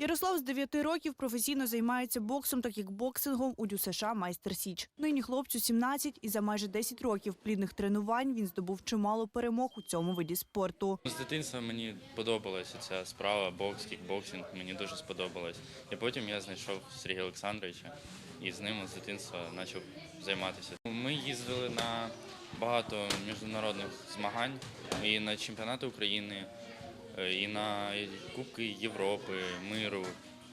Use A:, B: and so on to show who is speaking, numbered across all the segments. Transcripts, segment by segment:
A: Ярослав з 9 років професійно займається боксом та кікбоксингом у ДЮСШ «Майстер Січ». Нині хлопцю 17 і за майже 10 років плідних тренувань він здобув чимало перемог у цьому виді спорту.
B: З дитинства мені подобалася ця справа, бокс, кікбоксинг, мені дуже сподобалось. І потім я знайшов Сергія Олександровича і з ним з дитинства почав займатися. Ми їздили на багато міжнародних змагань і на чемпіонати України, і на Кубки Європи, миру.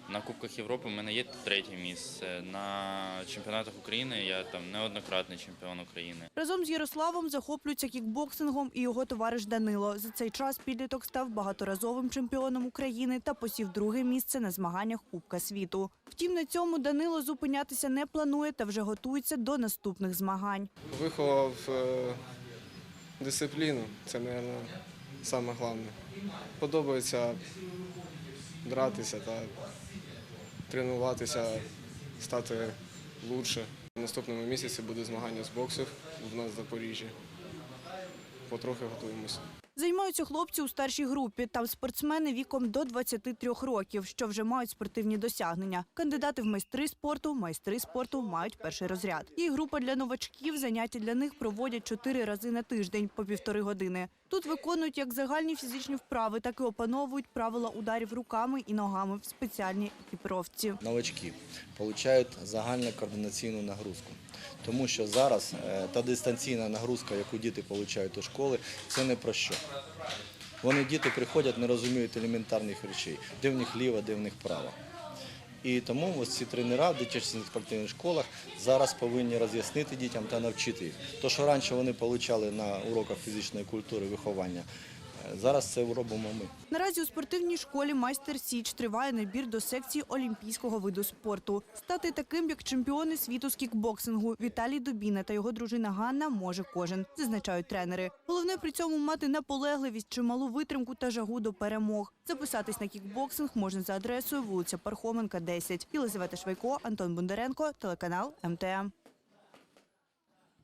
B: На Кубках Європи в мене є третє місце. На чемпіонатах України я там неоднократний чемпіон України.
A: Разом з Ярославом захоплюється кікбоксингом і його товариш Данило. За цей час підліток став багаторазовим чемпіоном України та посів друге місце на змаганнях Кубка світу. Втім, на цьому Данило зупинятися не планує та вже готується до наступних змагань.
C: Виховав е, дисципліну, це, мабуть, саме головне. Подобається дратися та тренуватися, стати краще. В наступному місяці буде змагання з боксів в нас в Запоріжжі. Потрохи готуємося.
A: Займаються хлопці у старшій групі. Там спортсмени віком до 23 років, що вже мають спортивні досягнення. Кандидати в майстри спорту, майстри спорту мають перший розряд. Є група для новачків. Заняття для них проводять чотири рази на тиждень по півтори години. Тут виконують як загальні фізичні вправи, так і опановують правила ударів руками і ногами в спеціальній екіпіровці.
D: новачки отримують загальну координаційну нагрузку. Тому що зараз е, та дистанційна нагрузка, яку діти отримують у школи, це не про що. Вони діти приходять, не розуміють елементарних речей, де в них ліво, де в них право. І тому ось ці тренера в дитячих спортивних школах зараз повинні роз'яснити дітям та навчити їх. То, що раніше вони отримали на уроках фізичної культури виховання, зараз це робимо ми.
A: Наразі у спортивній школі майстер Січ триває набір до секції олімпійського виду спорту. Стати таким, як чемпіони світу з кікбоксингу Віталій Дубіна та його дружина Ганна може кожен, зазначають тренери. Головне при цьому мати наполегливість, чималу витримку та жагу до перемог. Записатись на кікбоксинг можна за адресою вулиця Пархоменка, 10. Єлизавета Швайко, Антон Бондаренко, телеканал МТМ.